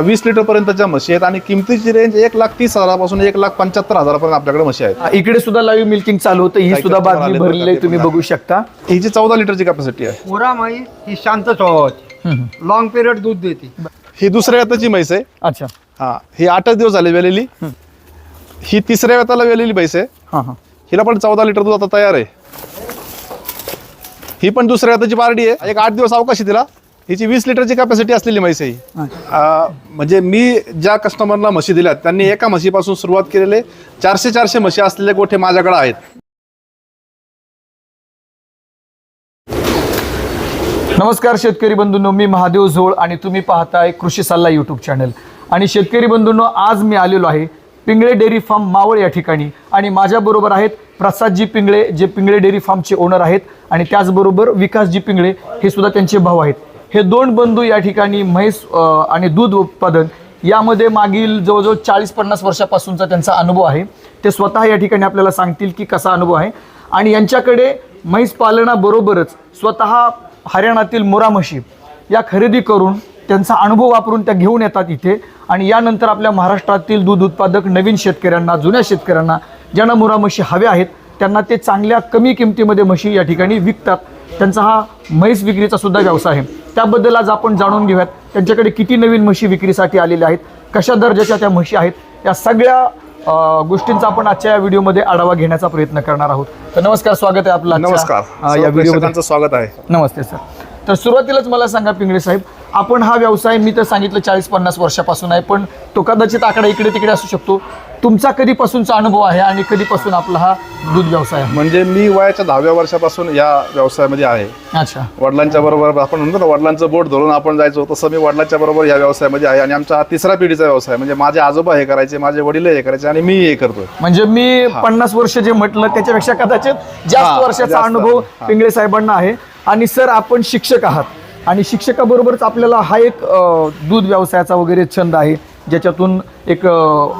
वीस लिटर पर्यंतच्या म्हशी आहेत आणि किमतीची रेंज एक लाख तीस हजारापासून एक लाख पंच्याहत्तर हजारापर्यंत आपल्याकडे म्हशी आहेत. इकडे सुद्धा लाईव्ह मिल्किंग चालू होतं. ही सुद्धा बातमी भरलेली आहे तुम्ही बघू शकता. हिची चौदा लिटरची कॅपॅसिटी आहे. मुरा माई ही शांत स्वभावाची. लॉंग पिरियड दूध देते. ही दुसऱ्या व्यताची म्हैस आहे. अच्छा. हा ही आठच दिवस झाले वेलेली. ही तिसऱ्या व्यताला वेलेली म्हैस आहे. हा हा. हिला पण चौदा लिटर दूध आता तयार आहे. ही पण दुसऱ्या व्यताची पार्टी आहे. एक आठ दिवस अवकाश आहे तिला. हिची वीस लिटरची कॅपॅसिटी असलेली म्हैस आहे ही. म्हणजे मी ज्या कस्टमरला म्हशी दिल्यात त्यांनी एका म्हशीपासून सुरुवात केलेले चारशे चारशे म्हशी असलेले गोठे माझ्याकडे आहेत. नमस्कार शेतकरी बंधूंनो मी महादेव झोळ आणि तुम्ही पाहताय कृषी सल्ला यूट्यूब चॅनल आणि शेतकरी बंधूंनो आज मी आलेलो आहे पिंगळे डेअरी फार्म मावळ या ठिकाणी. आणि माझ्याबरोबर आहेत प्रसादजी पिंगळे जे पिंगळे डेअरी फार्मचे ओनर आहेत. आणि त्याचबरोबर विकासजी पिंगळे हे सुद्धा त्यांचे भाऊ आहेत. हे दोन बंधू या ठिकाणी म्हैस आणि दूध उत्पादन यामध्ये मागील जवळजवळ चाळीस पन्नास वर्षापासूनचा त्यांचा अनुभव आहे. ते स्वतः या ठिकाणी आपल्याला सांगतील की कसा अनुभव आहे. आणि यांच्याकडे म्हैस पालनाबरोबरच स्वतः हरियाणातील मोरा म्हशी या खरेदी करून त्यांचा अनुभव वापरून त्या घेऊन येतात इथे. आणि यानंतर आपल्या महाराष्ट्रातील दूध उत्पादक नवीन शेतकऱ्यांना जुन्या शेतकऱ्यांना ज्यांना मुरा म्हशी हव्या आहेत त्यांना ते चांगल्या कमी किमतीमध्ये म्हशी या ठिकाणी विकतात. त्यांचा हा म्हैस विक्रीचा सुद्धा व्यवसाय आहे. त्याबद्दल आज आपण जाणून घेऊयात त्यांच्याकडे किती नवीन म्हशी विक्रीसाठी आलेल्या आहेत कशा दर्जाच्या त्या म्हशी आहेत या सगळ्या गोष्टींचा आपण आजच्या या व्हिडिओमध्ये आढावा घेण्याचा प्रयत्न करणार आहोत. तर नमस्कार स्वागत आहे आपलं नमस्कार. या व्हिडिओमध्ये. स्वागत आहे. नमस्ते सर. तर सुरुवातीलाच मला सांगा पिंगळे साहेब आपण हा व्यवसाय मी तर सांगितलं चाळीस पन्नास वर्षापासून आहे पण तो कदाचित आकडा इकडे तिकडे असू शकतो. तुमचा कधीपासूनचा अनुभव आहे आणि कधीपासून आपला हा दूध व्यवसाय आहे? म्हणजे मी वयाच्या दहाव्या वर्षापासून या व्यवसायामध्ये आहे. अच्छा. वडिलांच्या बरोबर आपण म्हणतो ना वडिलांचं बोट धरून आपण जायचो तसं मी वडिलांच्या बरोबर या व्यवसायामध्ये आहे आणि आमचा हा तिसरा पिढीचा व्यवसाय म्हणजे माझे आजोबा हे करायचे माझे वडील हे करायचे आणि मी हे करतोय. म्हणजे मी पन्नास वर्ष जे म्हटलं त्याच्यापेक्षा कदाचित जास्त वर्षाचा जास्त. अनुभव हा. पिंगळे साहेबांना आहे. आणि सर आपण शिक्षक आहात. आणि शिक्षकाबरोबरच आपल्याला हा एक अ, दूध व्यवसायाचा वगैरे छंद आहे. ज्याच्यातून एक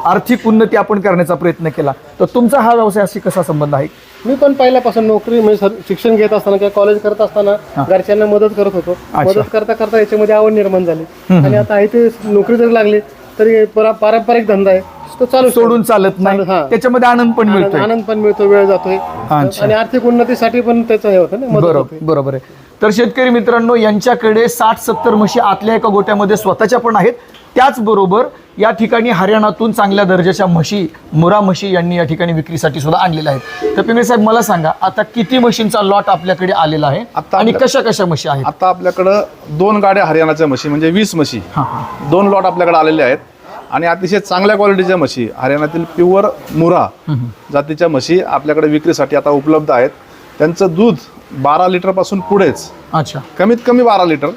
आर्थिक उन्नती आपण करण्याचा प्रयत्न केला. तर तुमचा हा व्यवसायाशी कसा संबंध आहे? मी पण पहिल्यापासून नोकरी म्हणजे शिक्षण घेत असताना किंवा कॉलेज करत असताना घरच्यांना मदत करत होतो. मदत करता करता याच्यामध्ये आवड निर्माण झाली. आणि आता इथे नोकरी जरी लागली तरी परा- पारंपरिक धंदा आहे. तो चालू सोडून चालत नाही. त्याच्यामध्ये आनंद पण मिळतोय. आनंद पण मिळतो वेळ जातोय. आणि आर्थिक उन्नतीसाठी पण त्याचं हे होतं ना बरोबर बरोबर आहे. तर शेतकरी मित्रांनो यांच्याकडे साठ सत्तर म्हशी आतल्या एका गोट्यामध्ये स्वतःच्या पण आहेत. त्याचबरोबर या ठिकाणी हरियाणातून चांगल्या दर्जाच्या म्हशी मुरा म्हशी यांनी या ठिकाणी विक्रीसाठी सुद्धा आणलेल्या आहेत. तर पिंगळे साहेब मला सांगा आता किती म्हशींचा लॉट आपल्याकडे आलेला आहे आता आणि कशा कशा म्हशी आहेत? आता आपल्याकडं दोन गाड्या हरियाणाच्या म्हशी म्हणजे वीस म्हशी. दोन लॉट आपल्याकडे आलेले आहेत. आणि अतिशय चांगल्या क्वालिटीच्या म्हशी हरियाणातील प्युअर मुरा जातीच्या म्हशी आपल्याकडे विक्रीसाठी आता उपलब्ध आहेत. त्यांचं दूध बारा लिटरपासून पुढेच. अच्छा. कमीत कमी बारा लिटर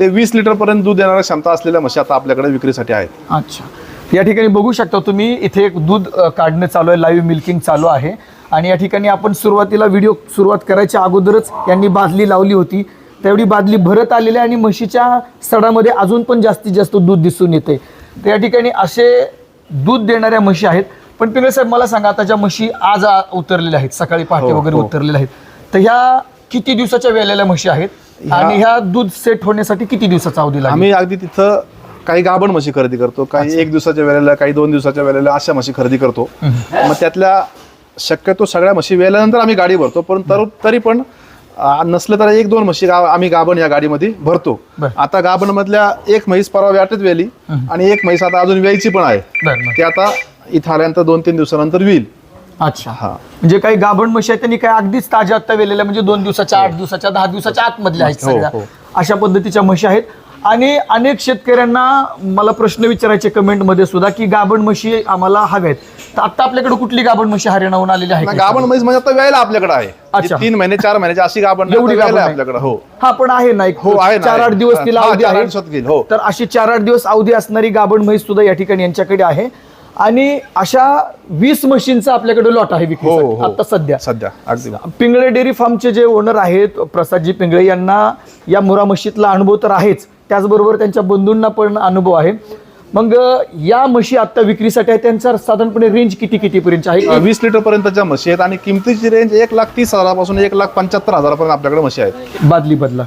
ते वीस लिटरपर्यंत दूध देणाऱ्या क्षमता असलेल्या म्हशी आता आपल्याकडे विक्रीसाठी आहेत. अच्छा. या ठिकाणी बघू शकता तुम्ही इथे एक दूध अ, काढणं चालू आहे लाईव्ह मिल्किंग चालू आहे. आणि या ठिकाणी आपण सुरुवातीला व्हिडिओ सुरुवात करायच्या अगोदरच यांनी बादली लावली होती. तेवढी बादली भरत आलेली आहे आणि म्हशीच्या सडामध्ये अजून पण जास्तीत जास्त दूध दिसून येते. तर या ठिकाणी असे दूध देणाऱ्या म्हशी आहेत. पण पिंगळे साहेब मला सांगा आता ज्या म्हशी आज आ, उतरलेल्या आहेत सकाळी पहाटे हो, वगैरे हो. उतरलेल्या आहेत तर ह्या किती दिवसाच्या वेलेल्या म्हशी आहेत? आणि ह्या दूध सेट होण्यासाठी किती दिवसाचा अवधी लागेल? आम्ही अगदी तिथं काही गाभण म्हशी खरेदी करतो काही एक दिवसाच्या वेळेला काही दोन दिवसाच्या वेळेला अशा म्हशी खरेदी करतो. मग त्यातल्या शक्यतो सगळ्या म्हशी वेल्यानंतर आम्ही गाडी भरतो पण तर तरी पण नसलं तर एक दोन म्हशी आम्ही गाभण या गाडीमध्ये भरतो. आता गाभण मधल्या एक म्हैस परवा व्याटच वेली आणि एक म्हैस आता अजून व्यायची पण आहे. ते आता इथं आल्यानंतर दोन तीन दिवसानंतर होईल अच्छा हा म्हणजे काही गाभण म्हशी आहेत त्यांनी काय अगदीच ताज्या आत्ता वेलेल्या म्हणजे दोन दिवसाच्या आठ दिवसाच्या दहा दिवसाच्या आतमधल्या आहेत हो, सगळ्या हो. अशा पद्धतीच्या म्हशी आहेत आणि अनेक शेतकऱ्यांना मला प्रश्न विचारायचे कमेंटमध्ये सुद्धा की गाभण म्हशी आम्हाला हव्या आहेत तर आता आपल्याकडे कुठली गाभण म्हशी हरियाणाहून आलेली आहे का? गाभण म्हैस म्हणजे आता व्यायला आपल्याकडे आहे अच्छा. तीन महिने चार महिन्याची अशी गाभण एवढी आता व्यायला गाभण आहे. आपल्याकडे हो हा पण आहे ना एक हो, आहे ना, चार आहे. आठ दिवस हा, तिला हा, अवधी चार आहे आठ दिवसात घेईल, हो. तर अशी चार आठ दिवस अवधी असणारी गाभण म्हैस सुद्धा या ठिकाणी यांच्याकडे आहे आणि अशा वीस म्हशींचा आपल्याकडे लॉट आहे हो विक्री हो. आता सध्या. सध्या अगदी. पिंगळे डेअरी फार्मचे जे ओनर आहेत प्रसादजी पिंगळे यांना या मुरा म्हशीतला अनुभव तर आहेच. त्याचबरोबर त्यांच्या बंधूंना पण अनुभव आहे. मग या म्हशी आता विक्रीसाठी आहे त्यांचा साधारणपणे रेंज किती किती पर्यंत आहे? वीस लिटर पर्यंतच्या म्हशी आहेत आणि किमतीची रेंज एक लाख तीस हजारापासून एक लाख पंच्याहत्तर हजारापर्यंत आपल्याकडे म्हशी आहेत. बादली बदला.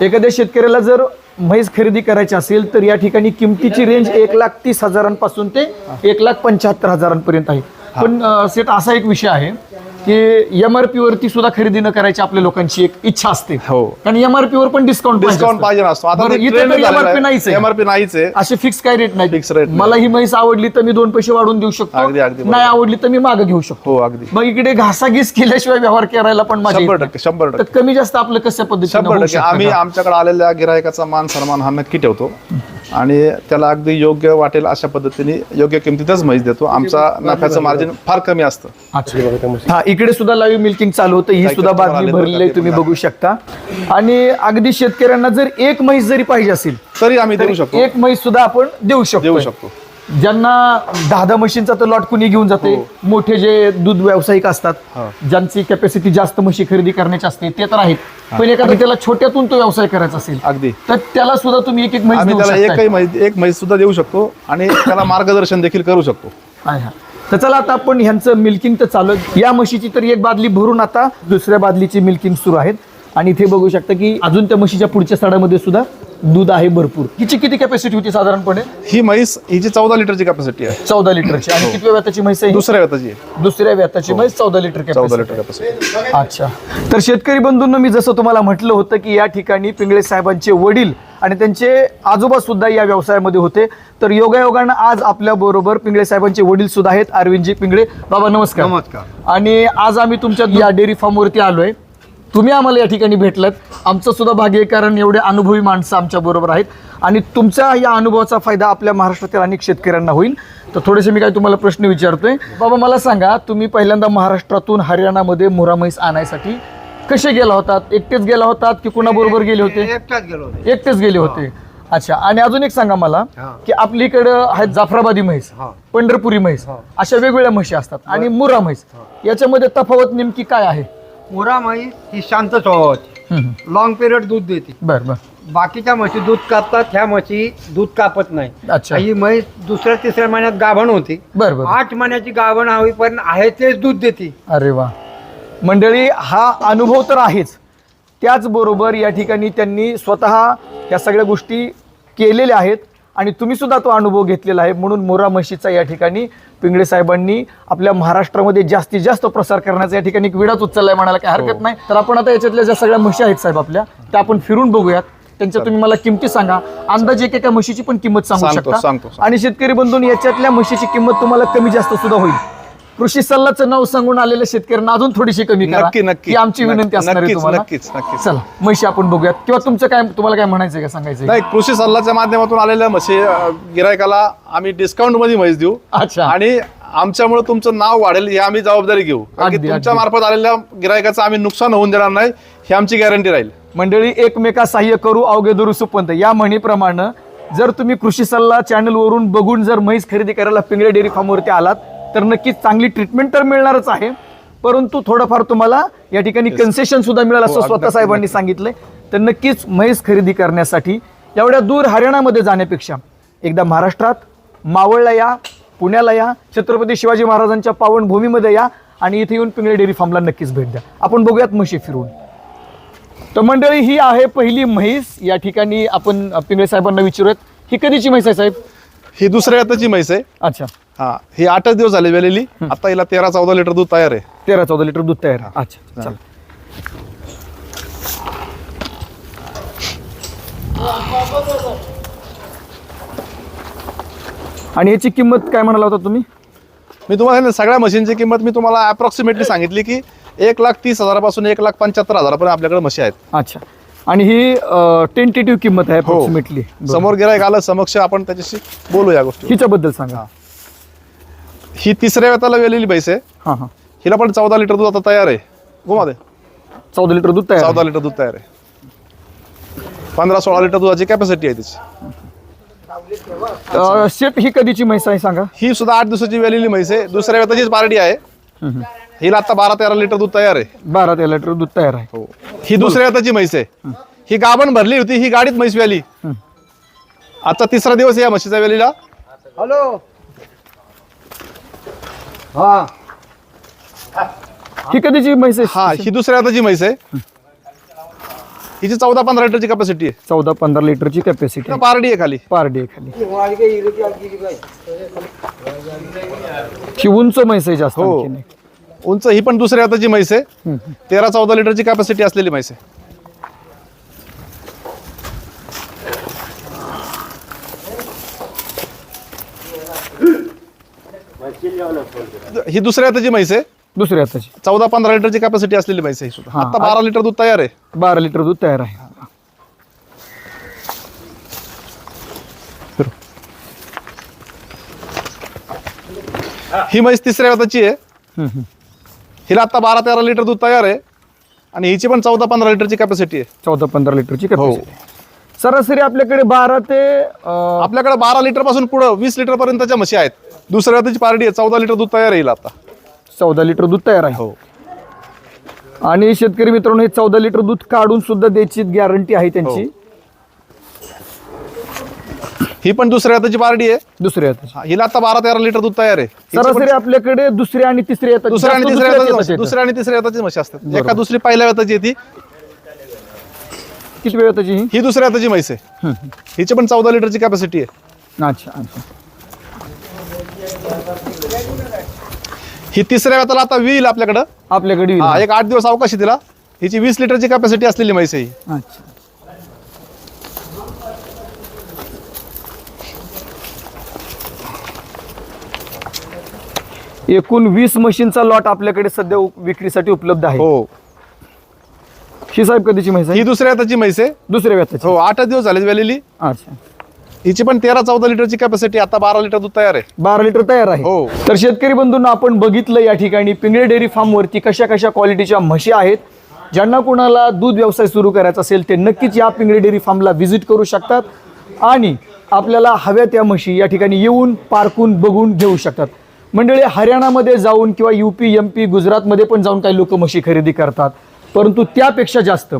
एखाद्या शेतकऱ्याला जर म्हैस खरेदी करायची असेल तर या ठिकाणी किमतीची रेंज एक लाख तीस हजारांपासून ते एक लाख पंच्याहत्तर हजारांपर्यंत आहे. पण सेट असा एक विषय आहे. की एम आर पी वरती सुद्धा खरेदी न करायची आपल्या लोकांची एक इच्छा असते. हो. कारण एम आर पी वर पण डिस्काउंट डिस्काउंट पाहिजे नसतो. आता एमआरपी नाहीच एमआरपी नाहीच आहे. असे फिक्स काय रेट नाही. Rate नाही. मला ही म्हैस आवडली तर मी दोन पैसे वाढवून देऊ शकतो. अगदी, अगदी. नाही आवडली तर मी मागे घेऊ शकतो. हो अगदी. मग इकडे घासाघीस केल्याशिवाय व्यवहार करायला पण माझ्या शंभर टक्के शंभर. टक्के. कमी जास्त आपलं शंभर टक्के. शकतं आम्ही? आमच्याकडे आलेल्या गिरायकाचा मान सन्मान हा नक्की ठेवतो. आणि त्याला अगदी योग्य वाटेल अशा पद्धतीने योग्य किमतीतच म्हैस देतो. आमचा नफ्याचं मार्जिन फार कमी असतं. अच्छा. हा इकडे सुद्धा लाईव्ह मिल्किंग चालू होतं. ही सुद्धा बातमी भरलेली तुम्ही बघू. शकता. आणि अगदी शेतकऱ्यांना जर एक म्हैस जरी पाहिजे असेल तरी आम्ही देऊ शकतो. एक म्हैस सुद्धा आपण देऊ शकतो देऊ शकतो. ज्यांना दहा दहा मशीनचा तर लॉट कुणी घेऊन जाते मोठे जे दूध व्यावसायिक असतात हो. ज्यांची कॅपॅसिटी जास्त म्हशी खरेदी करण्याची असते ते तर आहेत. पण एखादा त्याला छोट्यातून तो व्यवसाय करायचा असेल अगदी. तर त्याला सुद्धा तुम्ही एक एक म्हैस एक म्हैस सुद्धा देऊ शकतो आणि त्याला मार्गदर्शन देखील करू शकतो. हा. तर चला आता आपण ह्यांचं मिल्किंग तर चालू आहे. या म्हशीची तर एक बादली भरून आता दुसऱ्या बादलीची मिल्किंग सुरू आहेत. आणि इथे बघू शकता की अजून त्या म्हशीच्या पुढच्या साडामध्ये सुद्धा दूध आहे भरपूर. हिची किती कॅपॅसिटी होती साधारणपणे? ही म्हैस हिची चौदा लिटरची कॅपॅसिटी आहे. चौदा लिटरची. आणि किती व्याताची म्हैस आहे ही? दुसऱ्या व्यताची आहे. दुसऱ्या व्याताची म्हैस चौदा लिटर चौदा कॅपॅसिटी लिटर कॅपॅसिटी अच्छा. तर शेतकरी बंधूंनो मी जसं तुम्हाला म्हटलं होतं की या ठिकाणी पिंगळे साहेबांचे वडील आणि त्यांचे आजोबा सुद्धा या व्यवसायामध्ये होते. तर योगायोगानं आज आपल्या बरोबर पिंगळे साहेबांचे वडील सुद्धा आहेत अरविंदजी पिंगळे. बाबा नमस्कार. नमस्कार. आणि आज आम्ही तुमच्या या डेअरी फार्मवरती आलोय. तुम्ही आम्हाला या ठिकाणी भेटलात. आमचं सुद्धा भाग्य आहे, कारण एवढे अनुभवी माणसं आमच्या बरोबर आहेत. आणि तुमच्या या अनुभवाचा फायदा आपल्या महाराष्ट्रातील अनेक शेतकऱ्यांना होईल. तर थोडेसे मी काय तुम्हाला प्रश्न विचारतोय. बाबा मला सांगा तुम्ही पहिल्यांदा महाराष्ट्रातून हरियाणामध्ये मुरा म्हैस आणायसाठी कसे गेला होतात एकटेच गेला होतात की कुणाबरोबर गेले होते? एकटाच गेलो होतो. एकटेच गेले होते. अच्छा आणि अजून एक सांगा मला हा. की आपलीकडं आहेत जाफराबादी म्हैस हा. पंढरपुरी म्हैस अशा वेगवेगळ्या म्हशी असतात. आणि मुरा म्हैस याच्यामध्ये तफावत नेमकी काय आहे? मुरा म्हैस ही शांत स्वभावाची. लॉंग पिरियड दूध देते. बर बर. बाकीच्या म्हशी दूध कापतात ह्या म्हशी दूध कापत नाही. अच्छा. ही म्हैस दुसऱ्या तिसऱ्या महिन्यात गाभण होती. बर बर. आठ महिन्याची गाभण हवी पण आहे तेच दूध देते. अरे वा. मंडळी हा अनुभव तर आहेच. त्याचबरोबर या ठिकाणी त्यांनी स्वतः या सगळ्या गोष्टी केलेल्या आहेत. आणि तुम्ही सुद्धा तो अनुभव घेतलेला आहे. म्हणून मोरा म्हशीचा या ठिकाणी पिंगळे साहेबांनी आपल्या महाराष्ट्रामध्ये जास्तीत जास्त प्रसार करण्याचा या ठिकाणी एक विडाच उचललाय म्हणायला काही हरकत नाही. तर आपण आता याच्यातल्या ज्या सगळ्या म्हशी आहेत साहेब आपल्या त्या आपण फिरून बघूयात. त्यांच्या तुम्ही मला किमती सांगा. अंदाजे एका म्हशीची पण किंमत सांगू शकता. आणि शेतकरी बंधून याच्यातल्या म्हशीची किंमत तुम्हाला कमी जास्त सुद्धा होईल. कृषी सल्लाचं नाव सांगून आलेल्या शेतकऱ्यांना अजून थोडीशी कमी करा. नक्की नक्की. ही आमची विनंती असणार आहे नक्कीच तुम्हाला. नक्कीच नक्कीच. चला म्हशी आपण बघूयात. किंवा तुमचं काय तुम्हाला काय म्हणायचं का सांगायचं नाही कृषी सल्लाच्या माध्यमातून आलेल्या म्हशी गिरायकाला आम्ही डिस्काउंटमध्ये म्हैस देऊ. अच्छा. आणि आमच्यामुळे तुमचं नाव वाढेल ही आम्ही जबाबदारी घेऊ. कारण की अगदी, तुमच्या अगदी. मार्फत आलेल्या गिरायकाचं आम्ही नुकसान होऊन देणार नाही ही आमची गॅरंटी राहील. मंडळी एकमेका सहाय्य करू अवघे दुरू सुपंत. या म्हणीप्रमाणे जर तुम्ही कृषी सल्ला चॅनलवरून बघून जर म्हैस खरेदी करायला पिंगळे डेअरी फार्मवरती आलात तर नक्कीच चांगली ट्रीटमेंट तर मिळणारच आहे. परंतु थोडंफार तुम्हाला या ठिकाणी कन्सेशन सुद्धा मिळेल असं हो, स्वतः साहेबांनी सांगितलंय. तर नक्कीच म्हैस खरेदी करण्यासाठी एवढ्या दूर हरियाणामध्ये जाण्यापेक्षा एकदा महाराष्ट्रात मावळला या पुण्याला या छत्रपती शिवाजी महाराजांच्या पावनभूमीमध्ये या आणि इथे येऊन पिंगळे डेअरी फार्मला नक्कीच भेट द्या. आपण बघूयात म्हशी फिरून. तर मंडळी ही आहे पहिली म्हैस. या ठिकाणी आपण पिंगळे साहेबांना विचारूयात. ही कधीची म्हैस आहे साहेब? ही दुसऱ्या हाताची म्हैस आहे. अच्छा. हा ही आठच दिवस झाले वेलेली. आता हिला तेरा चौदा लिटर दूध तयार आहे. तेरा चौदा लिटर दूध तयार आहे. अच्छा चला. आणि याची किंमत काय म्हणाला होता तुम्ही? मी तुम्हाला सांगितलं, सगळ्या मशीनची किंमत मी तुम्हाला अप्रॉक्सिमेटली सांगितली की एक लाख तीस हजारापासून एक लाख पंच्याहत्तर हजारापर्यंत आपल्याकडे म्हशी आहेत. अच्छा. आणि ही टेंटेटिव्ह किंमत आहे हो. अप्रॉक्सिमेटली समोर गिरायक आलं समक्ष आपण त्याच्याशी बोलू या गोष्टी हिच्याबद्दल सांगा. ही. तिसऱ्या वेताला वेलेली म्हैस आहे. हां हां. हिला पण चौदा लिटर दूध आता तयार आहे. गोमा दे. चौदा लिटर दूध तयार चौदा. लिटर दूध तयार आहे. पंधरा सोळा लिटर दुधाची कॅपॅसिटी आहे तिची. शेट ही कधीची म्हैस आहे सांगा. ही सुद्धा आठ दिवसाची वेलेली म्हैस आहे. दुसऱ्या वेताचीच पार्टी आहे. हिला आता बारा तेरा लिटर दूध तयार आहे. बारा तेरा लिटर दूध तयार आहे. हो. ही दुसऱ्या वेताची म्हैस आहे. ही. गाभण भरली होती ही गाडीत म्हैस व्याली. आजचा तिसरा दिवस आहे या म्हशीचा वेलीला हॅलो. हा. ही कधीची म्हैस आहे? हा ही दुसऱ्या हाताची म्हैस आहे. हिची चौदा पंधरा लिटरची कॅपॅसिटी आहे. चौदा पंधरा लिटरची कॅपॅसिटी पारडी आहे खाली. पर डे खाली. ही उंच म्हैस आहे जास्त हो. उंच ही पण दुसऱ्या हाताची म्हैस आहे. तेरा चौदा लिटरची कॅपॅसिटी असलेली म्हैस आहे. ही दुसऱ्या हाताची म्हैस आहे. दुसऱ्या हाताची चौदा पंधरा लिटरची कॅपॅसिटी असलेली म्हैस आहे ही सुद्धा. हा. आता बारा लिटर दूध तयार आहे. बारा लिटर दूध तयार आहे. ही. म्हैस तिसऱ्या हाताची आहे. हम्म, हम्म. हिला आता बारा तेरा लिटर दूध तयार आहे. आणि हिची पण चौदा पंधरा लिटरची कॅपॅसिटी आहे. चौदा पंधरा लिटरची हो. कॅपॅसिटी सरासरी आपल्याकडे बारा ते अं, आपल्याकडे बारा लिटरपासून पुढे वीस लिटर पर्यंतच्या म्हशी आहेत. दुसऱ्या हाताची पार्टी आहे. चौदा लिटर दूध तयार येईल आता. चौदा लिटर दूध तयार आहे. हो. आणि शेतकरी मित्रांनो हे चौदा लिटर दूध काढून सुद्धा द्यायची गॅरंटी आहे त्यांची. हो. पण दुसऱ्या हाताची पार्टी आहे. दुसऱ्या हाताची. हा, हिला आता बारा तेरा लिटर दूध तयार आहे. हिची पण सरासरी आपल्याकडे दुसऱ्या आणि तिसऱ्या हाताची दुसऱ्या आणि जास्त तिसऱ्या हाताची हाताची येतात. दुसऱ्या आणि तिसऱ्या हाताची म्हशी असतात. एका दुसरी पहिल्या हाताची आहे ती. किती वेळ हाताची ही? दुसऱ्या हाताची म्हैस आहे. हिची पण चौदा लिटरची कॅपॅसिटी आहे. अच्छा अच्छा. ही तिसऱ्या हाताला आता येईल आपल्याकडं. आपल्याकडे हा एक आठ दिवस अवकाश आहे तिला. हिची वीस लिटरची कॅपॅसिटी असलेली म्हैस आहे ही. अच्छा. एकूण वीस मशीनचा लॉट आपल्याकडे सध्या विक्रीसाठी उपलब्ध आहे. हो. ही साहेब कधीची म्हैस आहे? ही दुसऱ्या हाताची म्हैस आहे. दुसऱ्या व्यताची हो आठ दिवस झाले वेलेली अच्छा. हिची पण तेरा चौदा लिटरची कॅपॅसिटी आता बारा लिटर दूध तयार आहे. बारा लिटर तयार आहे. हो. तर शेतकरी बंधूंना आपण बघितलं या ठिकाणी पिंगळे डेअरी फार्मवरती कशा कशा क्वालिटीच्या म्हशी आहेत. ज्यांना कोणाला दूध व्यवसाय सुरू करायचा असेल ते नक्कीच या पिंगळे डेअरी फार्मला व्हिजिट करू शकतात आणि आपल्याला हव्या त्या म्हशी या ठिकाणी येऊन पारखून बघून घेऊ शकतात. मंडळी हरियाणामध्ये जाऊन किंवा यू पी एम पी गुजरातमध्ये पण जाऊन काही लोक म्हशी खरेदी करतात. परंतु त्यापेक्षा जास्त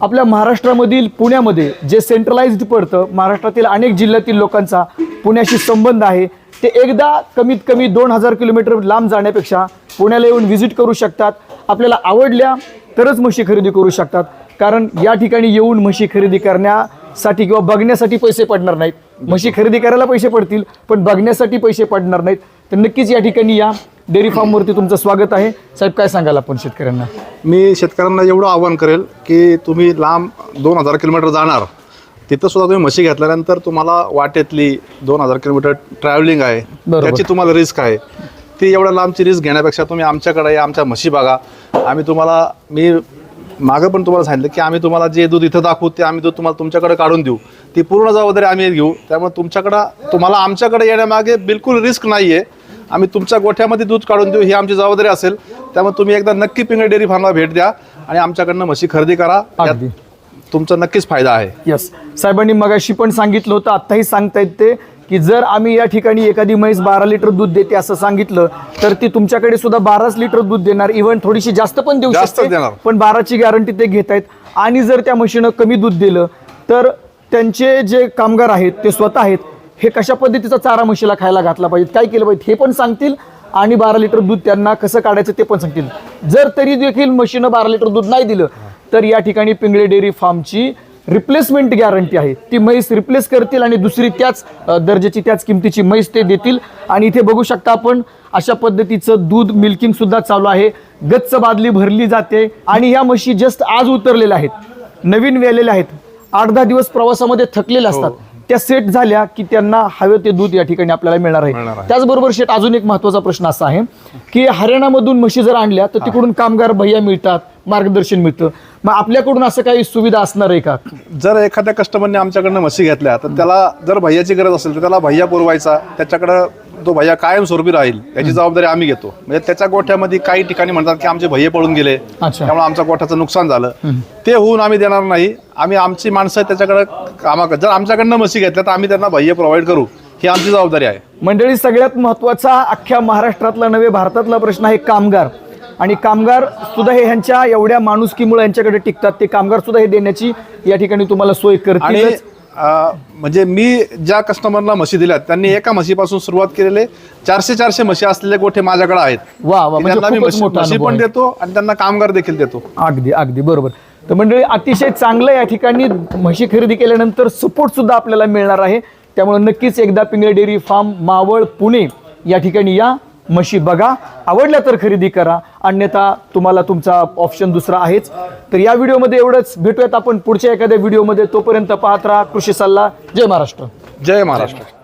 आपल्या महाराष्ट्रामधील पुण्यामध्ये जे सेंट्रलाइज्ड पडतं महाराष्ट्रातील अनेक जिल्ह्यातील लोकांचा पुण्याशी संबंध आहे ते एकदा कमीत कमी दोन हजार किलोमीटर लांब जाण्यापेक्षा पुण्याला येऊन व्हिजिट करू शकतात. आपल्याला आवडल्या तरच म्हशी खरेदी करू शकतात. कारण या ठिकाणी येऊन म्हशी खरेदी करण्यासाठी किंवा बघण्यासाठी पैसे पडणार नाहीत. म्हशी खरेदी करायला पैसे पडतील पण बघण्यासाठी पैसे पडणार नाहीत. तर नक्कीच या ठिकाणी या. डेअरी फार्मवरती तुमचं स्वागत आहे. साहेब काय सांगाल आपण शेतकऱ्यांना? मी शेतकऱ्यांना एवढं आव्हान करेल की तुम्ही लांब दोन हजार किलोमीटर जाणार तिथं सुद्धा तुम्ही म्हशी घेतल्यानंतर तुम्हाला वाटेतली दोन हजार किलोमीटर ट्रॅव्हलिंग आहे. त्याची तुम्हाला रिस्क आहे. ती एवढ्या लांबची रिस्क घेण्यापेक्षा तुम्ही आमच्याकडे या आमच्या म्हशी बघा. आम्ही तुम्हाला मी मागं पण तुम्हाला सांगितलं की आम्ही तुम्हाला जे दूध इथं दाखवू ते आम्ही दूध तुम्हाला तुमच्याकडे काढून देऊ. ती पूर्ण जबाबदारी आम्ही घेऊ. त्यामुळे तुमच्याकडं तुम्हाला आमच्याकडे येण्यामागे बिलकुल रिस्क नाही आहे आम्ही तुमच्या गोठ्यामध्ये दूध काढून देऊ ही आमची जबाबदारी असेल. त्यामुळे तुम्ही एकदा नक्की पिंगळ डेअरी फार्मला भेट द्या आणि आमच्याकडनं म्हशी खरेदी करा. अगदी. तुमचा नक्कीच फायदा आहे. यस साहेबांनी मगाशी पण सांगितलं होतं आत्ताही सांगतायत ते की जर आम्ही या ठिकाणी एखादी म्हैस बारा लिटर दूध देते असं सांगितलं तर ती तुमच्याकडे सुद्धा बाराच लिटर दूध देणार. इव्हन थोडीशी जास्त पण देऊ जास्त शकते देणार. पण बाराची गॅरंटी ते घेत आहेत. आणि जर त्या म्हशीनं कमी दूध दिलं तर त्यांचे जे कामगार आहेत ते स्वतः आहेत. हे कशा पद्धतीचा चारा म्हशीला खायला घातला पाहिजे? काय केलं पाहिजे? हे पण सांगतील. आणि बारा लिटर दूध त्यांना कसं काढायचं ते पण सांगतील. जर तरी देखील म्हशीनं बारा लिटर दूध नाही दिलं तर या ठिकाणी पिंगळे डेअरी फार्मची रिप्लेसमेंट गॅरंटी आहे. ती म्हैस रिप्लेस करतील आणि दुसरी त्याच दर्जाची त्याच किमतीची म्हैस ते देतील. आणि इथे बघू शकता आपण अशा पद्धतीचं दूध मिल्किंग सुद्धा चालू आहे. गच्च बादली भरली जाते आणि ह्या म्हशी जस्ट आज उतरलेल्या आहेत. नवीन वेलेल्या आहेत. आठ दहा दिवस प्रवासामध्ये थकलेल्या असतात. त्या सेट झाल्या की त्यांना हवे ते दूध या ठिकाणी आपल्याला मिळणार मिळणार आहे. आहे. त्याचबरोबर शेट अजून एक महत्त्वाचा प्रश्न असा आहे की हरियाणामधून म्हशी जर आणल्या तर तिकडून कामगार भैया मिळतात मार्गदर्शन मिळतं. मग आपल्याकडून असं काही सुविधा असणार आहे का? जर एखाद्या कस्टमरने आमच्याकडनं म्हशी घेतल्या तर त्याला जर भैयाची गरज असेल तर त्याला भैया पुरवायचा त्याच्याकडं तो भैया कायमस्वरूपी राहील याची जबाबदारी आम्ही घेतो. म्हणजे त्याच्या गोठ्यामध्ये काही ठिकाणी म्हणतात की आमचे भैये पळून गेले अच्छा. त्यामुळे आमच्या गोठ्याचं नुकसान झालं. ते होऊन आम्ही देणार नाही. आम्ही आमची माणसं त्याच्याकडं कामा जर आमच्याकडनं म्हशी घेतल्या तर आम्ही त्यांना भैये प्रोव्हाइड करू. ही आमची जबाबदारी आहे. मंडळी सगळ्यात महत्त्वाचा अख्ख्या महाराष्ट्रातला नव्हे भारतातला प्रश्न आहे कामगार. आणि कामगार सुद्धा हे ह्यांच्या एवढ्या माणुसकीमुळे यांच्याकडे टिकतात. ते कामगार सुद्धा हे देण्याची या ठिकाणी तुम्हाला सोय आणि करतील म्हणजे मी ज्या कस्टमरला म्हशी दिल्यात त्यांनी एका म्हशीपासून सुरुवात केलेले. चारशे चारशे म्हशी असलेले गोठे माझ्याकडे आहेत. वा वा म्हणजे त्यांना मी खूपच म्हशी मोठा म्हशी अनुभव पण आहे. देतो आणि त्यांना कामगार देखील देतो. अगदी अगदी बरोबर. तर मंडळी अतिशय चांगलं या ठिकाणी म्हशी खरेदी केल्यानंतर सपोर्ट सुद्धा आपल्याला मिळणार आहे. त्यामुळे नक्कीच एकदा पिंगळे डेअरी फार्म मावळ पुणे या ठिकाणी या. म्हशी बघा. आवडल्या तर खरेदी करा. अन्यथा तुम्हाला तुमचा ऑप्शन दुसरा आहेच. तर या व्हिडिओमध्ये एवढंच. भेटूयात आपण पुढच्या एखाद्या व्हिडिओमध्ये. तोपर्यंत पाहत राहा. कृषी सल्ला. जय महाराष्ट्र. जय महाराष्ट्र.